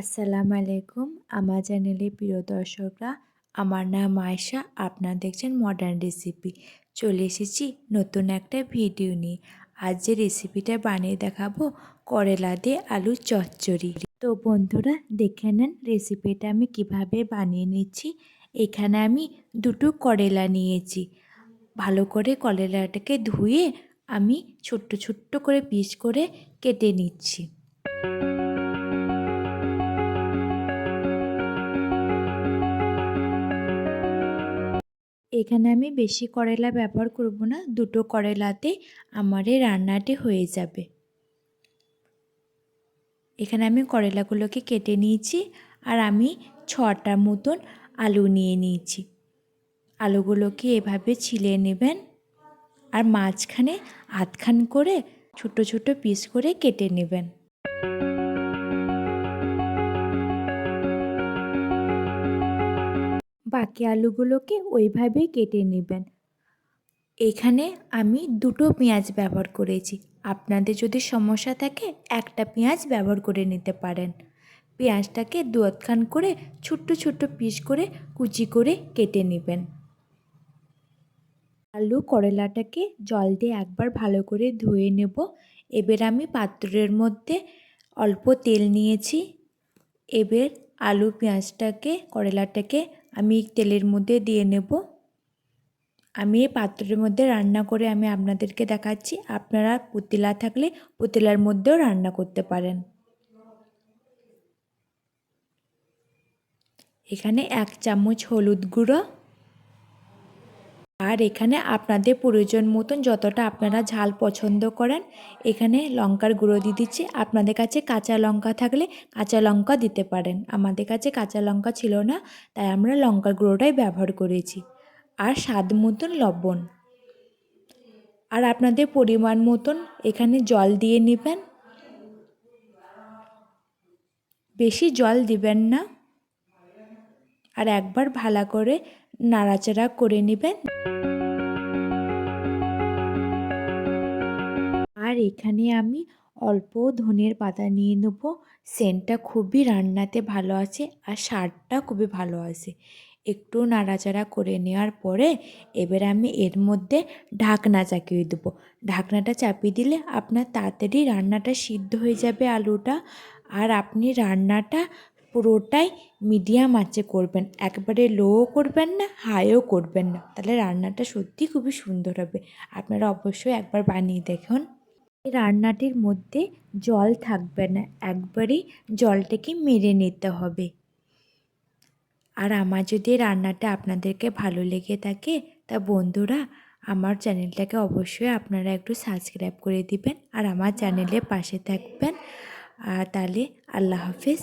আসসালামু আলাইকুম। আমার চ্যানেলের প্রিয় দর্শকরা, আমার নাম আয়শা। আপনারা দেখছেন মডার্ন রেসিপি। চলে এসেছি নতুন একটা ভিডিও নিয়ে। আজ যে রেসিপিটা বানিয়ে দেখাবো, করলা দিয়ে আলুর চচ্চড়ি। তো বন্ধুরা, দেখে নেন রেসিপিটা আমি কীভাবে বানিয়ে নিচ্ছি। এখানে আমি দুটো করলা নিয়েছি। ভালো করে করলাটাকে ধুয়ে আমি ছোট্ট ছোট্ট করে পিস করে কেটে নিচ্ছি। এখানে আমি বেশি করেলা ব্যবহার করব না, দুটো করেলাতে আমার এই রান্নাটি হয়ে যাবে। এখানে আমি করেলাগুলোকে কেটে নিয়েছি আর আমি ছটা মতন আলু নিয়ে নিয়েছি। আলুগুলোকে এভাবে ছিলে নেবেন আর মাঝখানে আধখান করে ছোট ছোট পিস করে কেটে নেবেন। বাকি আলুগুলোকে ওইভাবেই কেটে নেবেন। এখানে আমি দুটো পেঁয়াজ ব্যবহার করেছি। আপনাদের যদি সমস্যা থাকে, একটা পেঁয়াজ ব্যবহার করে নিতে পারেন। পেঁয়াজটাকে দুয়াতখান করে ছোট্ট ছোট্ট পিস করে কুচি করে কেটে নেবেন। আলু করলাটাকে জল দিয়ে একবার ভালো করে ধুয়ে নেব। এবার আমি পাত্রের মধ্যে অল্প তেল নিয়েছি। এবার আলু পেঁয়াজটাকে, করলাটাকে আমি তেলের মধ্যে দিয়ে নেব। আমি এই পাত্রের মধ্যে রান্না করে আমি আপনাদেরকে দেখাচ্ছি। আপনারা পুতিলা থাকলে পুতিলার মধ্যেও রান্না করতে পারেন। এখানে এক চামচ হলুদ গুঁড়ো আর এখানে আপনাদের প্রয়োজন মতন যতটা আপনারা ঝাল পছন্দ করেন, এখানে লঙ্কার গুঁড়ো দিয়ে দিচ্ছি। আপনাদের কাছে কাঁচা লঙ্কা থাকলে কাঁচা লঙ্কা দিতে পারেন। আমাদের কাছে কাঁচা লঙ্কা ছিল না, তাই আমরা লঙ্কার গুঁড়োটাই ব্যবহার করেছি। আর স্বাদ মতন লবণ। আর আপনাদের পরিমাণ মতন এখানে জল দিয়ে নেবেন। বেশি জল দিবেন না। আর একবার ভালো করে নাড়াচাড়া করে নেবেন। আর এখানে আমি অল্প ধনের পাতা নিয়ে নেব। সেন্টটা খুবই রান্নাতে ভালো আছে আর স্বাদটা খুবই ভালো আছে। একটু নাড়াচাড়া করে নেওয়ার পরে এবার আমি এর মধ্যে ঢাকনা চাপিয়ে দেবো। ঢাকনাটা চাপিয়ে দিলে আপনার তাড়াতাড়ি রান্নাটা সিদ্ধ হয়ে যাবে আলুটা। আর আপনি রান্নাটা পুরোটাই মিডিয়াম আঁচে করবেন। একবারে লোও করবেন না হাইও করবেন না। তাহলে রান্নাটা সত্যি খুবই সুন্দর হবে। আপনারা অবশ্যই একবার বানিয়ে দেখুন। এই রান্নাটির মধ্যে জল থাকবে না। একবারই জলটাকে মেরে নিতে হবে। আর আমার যদি রান্নাটা আপনাদেরকে ভালো লেগে থাকে, তা বন্ধুরা, আমার চ্যানেলটাকে অবশ্যই আপনারা একটু সাবস্ক্রাইব করে দিবেন। আর আমার চ্যানেলের পাশে থাকবেন। তাহলে আল্লাহ হাফিজ।